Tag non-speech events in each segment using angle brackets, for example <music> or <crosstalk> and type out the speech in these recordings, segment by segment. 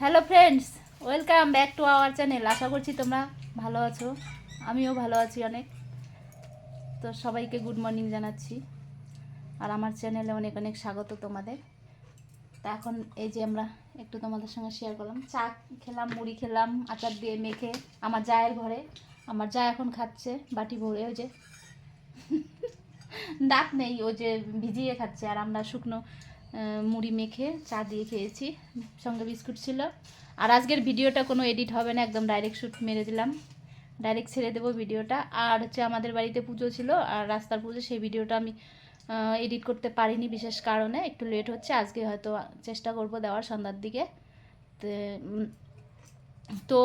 Hello friends welcome back to our channel আশা করছি তোমরা ভালো আছো। আমিও ভালো আছি অনেক। তো সবাইকে গুড মর্নিং জানাচ্ছি। আর আমার চ্যানেলে অনেক অনেক স্বাগত তোমাদের। তা এখন এই যে আমরা একটু তোমাদের সঙ্গে শেয়ার করলাম। চা খেলাম, মুড়ি খেলাম, আচার দিয়ে মেখে আমার জায়ের ঘরে। আমার যা এখন খাচ্ছে, বাটি ভরে ওই যে। <laughs> দাঁত নেই, ও যে ভিজিয়ে খাচ্ছে। আর আমরা শুকনো মুড়ি মেখে চা দিয়ে খেয়েছি, সঙ্গে বিস্কুট ছিল। আর আজকের ভিডিওটা কোনো এডিট হবে না, একদম ডাইরেক্ট শ্যুট মেরে দিলাম। ডাইরেক্ট ছেড়ে দেবো ভিডিওটা। আর হচ্ছে আমাদের বাড়িতে পুজো ছিল, আর রাস্তার পুজো, সেই ভিডিওটা আমি এডিট করতে পারিনি বিশেষ কারণে। একটু লেট হচ্ছে, আজকে হয়তো চেষ্টা করব দেওয়ার সন্ধ্যার দিকে। তো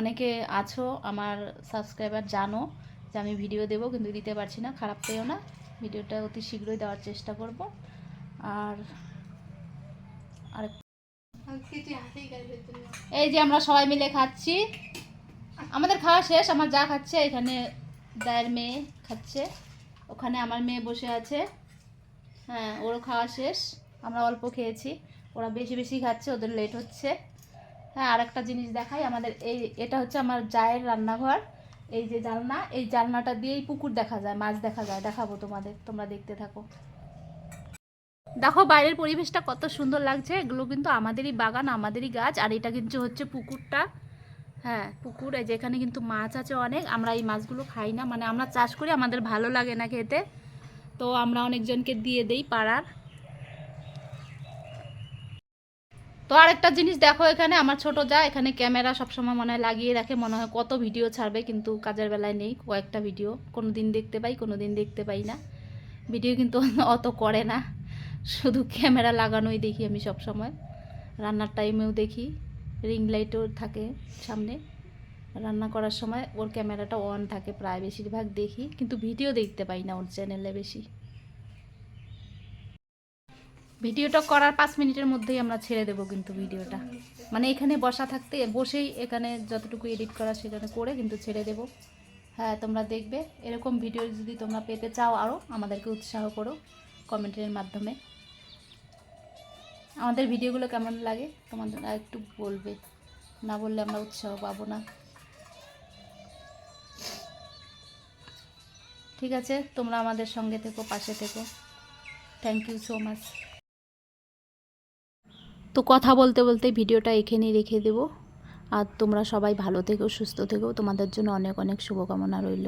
অনেকে আছো, আমার সাবস্ক্রাইবার জানো যে আমি ভিডিও দেবো, কিন্তু দিতে পারছি না, খারাপ পেও না। ভিডিওটা অতি শীঘ্রই দেওয়ার চেষ্টা করব। আর আর এই যে আমরা সবাই মিলে খাচ্ছি। আমাদের খাওয়া শেষ আমার যা খাচ্ছে এখানে দায়ের মেয়ে খাচ্ছে। ওখানে আমার মেয়ে বসে আছে। হ্যাঁ ওরও খাওয়া শেষ। আমরা অল্প খেয়েছি। ওরা বেশি বেশি খাচ্ছে ওদের লেট হচ্ছে। হ্যাঁ আর একটা জিনিস দেখাই আমাদের এই এটা হচ্ছে আমার জায়ের রান্নাঘর। এই যে জালনা এই জালনাটা দিয়েই পুকুর দেখা যায় মাছ দেখা যায়। দেখাবো তোমাদের তোমরা দেখতে থাকো। দেখো বাইরের পরিবেশটা কত সুন্দর লাগছে। এগুলো কিন্তু আমাদেরই বাগান, আমাদেরই গাছ, আর এটা কিন্তু হচ্ছে পুকুরটা। হ্যাঁ পুকুর, এই যে এখানে কিন্তু মাছ আছে অনেক। আমরা এই মাছগুলো খাই না মানে আমরা চাষ করি, আমাদের ভালো লাগে না খেতে। তো আমরা অনেকজনকে দিয়ে দেই পাড়ার। তো আরেকটা জিনিস দেখো এখানে, আমার ছোট যা, এখানে ক্যামেরা সবসময় মনে হয় লাগিয়ে রাখে, মনে হয় কত ভিডিও ছাড়বে, কিন্তু কাজের বেলায় নেই, কয়েকটা ভিডিও। কোনো দিন দেখতে পাই কোনো দিন দেখতে পাই না। ভিডিও কিন্তু <laughs> অত করে না। শুধু ক্যামেরা লাগানোই দেখি আমি সব সময় রান্নার টাইমেও দেখি রিং লাইটও থাকে সামনে। রান্না করার সময় ওর ক্যামেরাটা অন থাকে প্রায় বেশিরভাগ দেখি, কিন্তু ভিডিও দেখতে পাই না ওর চ্যানেলে বেশি। ভিডিওটা করার পাঁচ মিনিটের মধ্যেই আমরা ছেড়ে দেবো কিন্তু ভিডিওটা মানে এখানে বসা থাকতে, বসেই এখানে যতটুকু এডিট করা সেখানে করে কিন্তু ছেড়ে দেবো। হ্যাঁ তোমরা দেখবে। এরকম ভিডিও যদি তোমরা পেতে চাও আরও আমাদেরকে উৎসাহ করো কমেন্টের মাধ্যমে। আমাদের ভিডিওগুলো কেমন লাগে? তোমাদের একটু বলবে। না বললে আমরা উৎসাহ পাবো না। ঠিক আছে, তোমরা আমাদের সঙ্গে থেকো, পাশে থেকো। থ্যাংক ইউ সো মাচ তো কথা বলতে বলতে ভিডিওটা এখানেই রেখে দেবো। আর তোমরা সবাই ভালো থেকো, সুস্থ থেকো। তোমাদের জন্য অনেক অনেক শুভকামনা রইল।